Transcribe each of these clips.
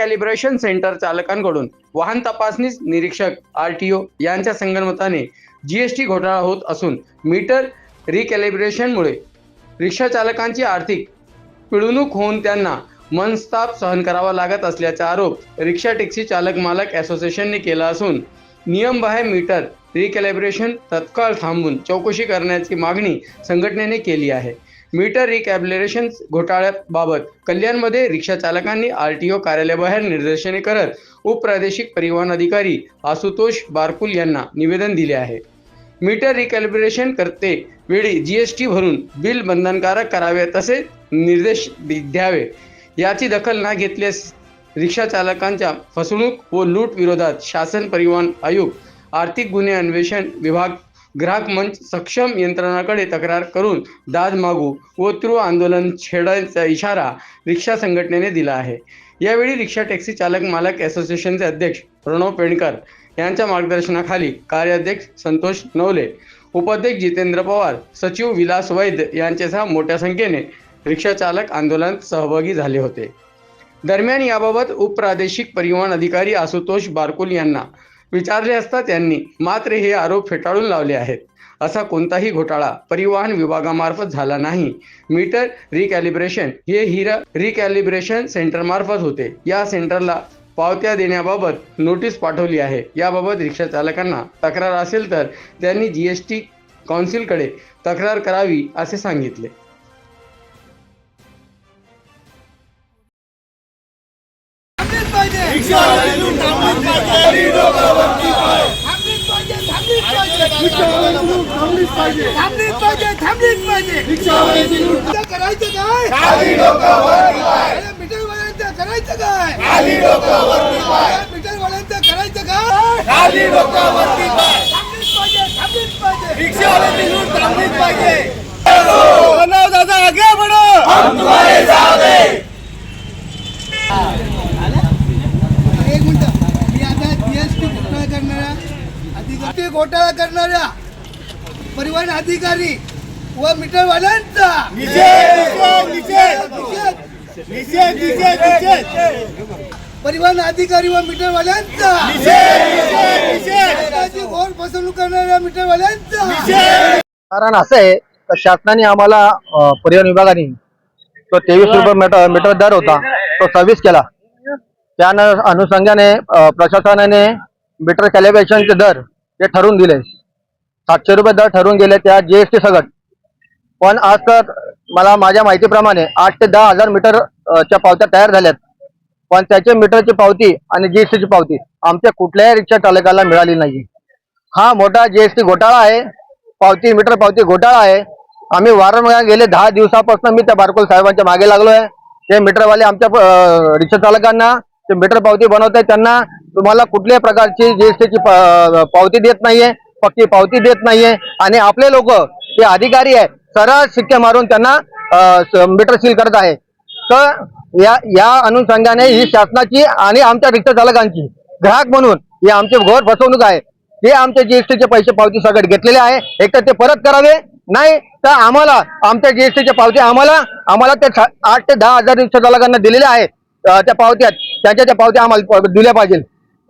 Calibration centre चालकांकडून वाहन तपासणीस निरीक्षक आर टी ओ यांच्या संगणमताने जीएसटी घोटाळा होत असून मीटर रिकॅलिब्रेशनमुळे रिक्षा चालकांची आर्थिक पिळवणूक होऊन त्यांना मनस्ताप सहन करावा लागत असल्याचा आरोप रिक्षा टॅक्सी चालक मालक असोसिएशनने केला असून नियमबाह्य मीटर रिकॅलिब्रेशन तत्काळ थांबून चौकशी करण्याची मागणी संघटनेने केली आहे. मीटर रिकॅबलेशन घोटाळ्याबाबत. कल्याणमध्ये रिक्षा चालकांनी आर टी ओ कार्यालयाबाहेर निदर्शने करत उपप्रादेशिक परिवहन अधिकारी आशुतोष बारकुल यांना निवेदन दिले आहे. मीटर रिकॅलिब्रेशन करते वेळी जी एस टी भरून बिल बंधनकारक करावे तसे निर्देश दि- द्यावे. याची दखल न घेतल्यास रिक्षा चालकांच्या फसवणूक व लूट विरोधात शासन परिवहन आयोग आर्थिक गुन्हे अन्वेषण विभाग ग्राहक मंच सक्षम यंत्रणाकडे तक्रार करून दाद मागू व तीव्र आंदोलन छेडायचा इशारा रिक्षा संघटनेने दिला आहे. यावेळी रिक्षा टॅक्सी चालक मालक असोसिएशनचे अध्यक्ष प्रणव पेंडकर यांच्या मार्गदर्शनाखाली कार्याध्यक्ष संतोष नवले उपाध्यक्ष जितेंद्र पवार सचिव विलास वैद्य यांच्यासह मोठ्या संख्येने रिक्षाचालक आंदोलनात सहभागी झाले होते. दरम्यान याबाबत उपप्रादेशिक परिवहन अधिकारी आशुतोष बारकुल यांना विचारले असता त्यांनी मात्र हे आरोप फेटाळून लावले आहेत. असा कोणताही घोटाळा परिवहन विभागामार्फत झाला नाही. मीटर रिकॅलिब्रेशन हे हिरा रिकॅलिब्रेशन सेंटरमार्फत होते. या सेंटरला पावत्या देण्याबाबत नोटीस पाठवली आहे. याबाबत रिक्षा चालकांना तक्रार असेल तर त्यांनी जी एस टी काउन्सिलकडे तक्रार करावी असे सांगितले. करायचं काय मीटरवाल्यांचं करायचं काय मीटरवाल्यांचं करायचं काय थांबलीच पाहिजे. थांबलीच पाहिजे दादा आगे बढो एक मिनिट मी आता जीएसटी घोटाळा करणाऱ्या अधिकारी घोटाळा करणाऱ्या परिवहन अधिकारी व मीटरवाल्यांचा. परिवहन अधिकारी व मीटरवाल्यांचा. सरकारची घोर फसवणूक करणाऱ्या मीटरवाल्यांचा. कारण असं आहे का शासनाने आम्हाला परिवहन विभागाने तो तेवीस रुपये मीटर मीटर दर होता तो सव्वीस केला. त्या अनुषंगाने प्रशासनाने मीटर कॅलिब्रेशनचे दर ते ठरवून दिले. सातशे रुपये दर ठरवून गेले त्या जीएसटी सगट. पण आज तर मला माझ्या माहितीप्रमाणे आठ ते दहा हजार मीटर च्या पावत्या तयार झाल्यात. पण त्याच्या मीटरची पावती आणि जीएसटीची पावती आमच्या कुठल्याही रिक्षा चालकाला मिळाली नाही. हा मोठा जीएसटी घोटाळा आहे. पावती मीटर पावती घोटाळा आहे. आम्ही वारंवार गेले दहा दिवसापासून मी त्या बारकोल साहेबांच्या मागे लागलो आहे ते मीटरवाले आमच्या रिक्षा चालकांना ते मीटर पावती बनवतायत त्यांना तुम्हाला कुठल्याही प्रकारची जीएसटीची पावती देत नाहीये पक्की पावती देत नाहीये. आणि आपले लोक जे अधिकारी आहे सरळ शिक्के मारून त्यांना मीटर सील करत आहे. तर या या अनुषंगाने ही शासनाची आणि आमच्या रिक्षा चालकांची ग्राहक म्हणून ही आमची घोर फसवणूक आहे. ते आमच्या जीएसटीचे पैसे पावती सगळं घेतलेले आहे. एक तर ते परत करावे नाही तर आम्हाला आमच्या जीएसटीच्या पावती आम्हाला आम्हाला ते आठ ते दहा हजार रिक्षा चालकांना दिलेल्या आहेत त्या पावत्या त्यांच्या त्या पावत्या आम्हाला दिल्या पाहिजे.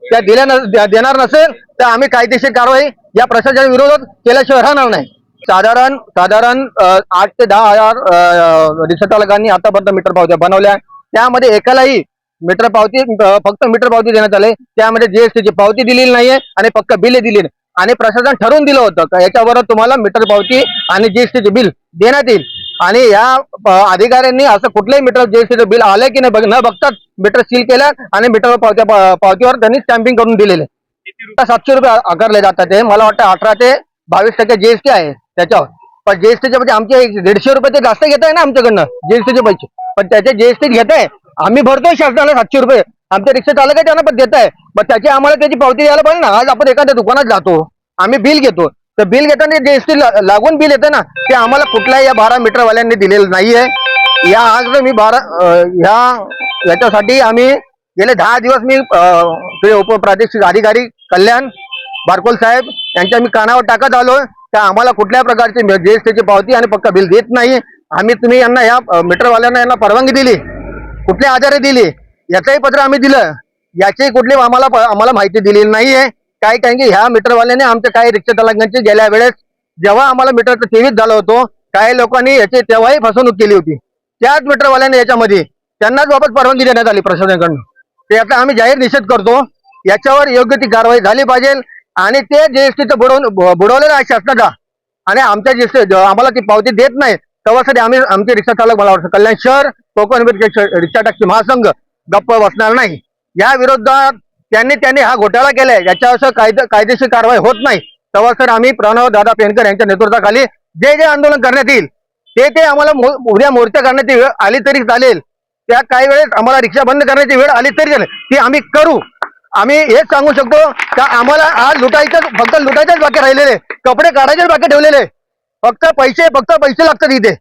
त्या दिल्या देणार नसेल तर आम्ही कायदेशीर कारवाई या प्रशासना विरोधात केल्याशिवाय राहणार नाही. साधारण साधारण आठ ते दहा हजार अं, रिक्षा चालकांनी आतापर्यंत मीटर पावत्या बनवल्या त्यामध्ये एकालाही मीटर पावती फक्त मीटर पावती देण्यात आले. त्यामध्ये जीएसटीची पावती दिलेली नाहीये आणि पक्क बिले दिली आणि प्रशासन ठरवून दिलं होतं का याच्यावर तुम्हाला मीटर पावती आणि जीएसटीचे बिल देण्यात येईल. आणि या अधिकाऱ्यांनी असं कुठलंही मीटर जीएसटीचं बिल आलं की नाही बघ- न बघताच मीटर सील केलं आणि मीटर पावत्या पावतीवर त्यांनी स्टॅम्पिंग करून दिलेले. सातशे रुपये आकारले जातात ते. मला वाटतं अठरा ते बावीस टक्के जीएसटी आहे त्याच्यावर. पण जीएसटीचे म्हणजे आमचे दीडशे रुपये ते जास्त घेत आहे ना आमच्याकडनं जीएसटीचे पैसे. पण त्याचे जीएसटी घेत आहे आम्ही भरतोय शासनाला सातशे रुपये. आमच्या रिक्षा चालक आहे त्यांना पण देत आहे मग त्याची आम्हाला त्याची पावती द्यायला पाहिजे ना. आज आपण एखाद्या दुकानात जातो. आम्ही बिल घेतो. तर बिल घेताना जीएसटी लागून बिल येतं ना ते आम्हाला कुठल्याही या बारा मीटरवाल्यांनी दिलेलं नाहीये. या आज मी बारा ह्या याच्यासाठी आम्ही गेले दहा दिवस मी अं, उपप्रादेशिक अधिकारी कल्याण बारकोल साहेब यांच्या मी कानावर टाकत आलो. त्या आम्हाला कुठल्या प्रकारची जीएसटीची पावती आणि पक्का बिल देत नाही. आम्ही तुम्ही यांना या मीटरवाल्यांना यांना परवानगी दिली. कुठल्या आधारे दिली? याचंही पत्र आम्ही दिलं. याची कुठली आम्हाला आम्हाला माहिती दिलेली नाहीये. काय कारण की ह्या मीटरवाल्याने आमच्या काही रिक्षा चालकांची गेल्या वेळेस जेव्हा आम्हाला मीटरचं सेवित झालं होतं काही लोकांनी याची तेव्हाही फसवणूक केली होती. त्याच मीटरवाल्याने याच्यामध्ये त्यांनाच वापस परवानगी देण्यात आली प्रशासनाकडून. ते याचा आम्ही जाहीर निषेध करतो याच्यावर योग्य ती कारवाई झाली पाहिजे आणि ते जीएसटीचं बुडवून बुडवलेलं आहे शासनाचा. आणि आमच्या जीएसटी आम्हाला ती पावती देत नाही तेव्हासाठी आम्ही आमचे रिक्षा चालक मला वाटतं कल्याण शहर कोकण रिक्षा रिक्षा टॅक्सी महासंघ गप्प बसणार नाही. या विरोधात त्यांनी त्यांनी हा घोटाळा केलाय. याच्यावर कायदे कायदेशीर कारवाई होत नाही. तेव्हा सर आम्ही प्रणव दादा पेनकर यांच्या नेतृत्वाखाली जे जे आंदोलन करण्यात येईल ते ते आम्हाला उद्या मोर्चा करण्याची वेळ आली तरी चालेल. त्या काही वेळेस आम्हाला रिक्षा बंद करण्याची वेळ आली तरी चालेल. ती आम्ही करू. आम्ही हेच सांगू शकतो का आम्हाला आज लुटायचं फक्त लुटायचेच बाकी राहिलेले कपडे काढायचेच बाकी ठेवलेले फक्त पैसे फक्त पैसे लागतात इथे.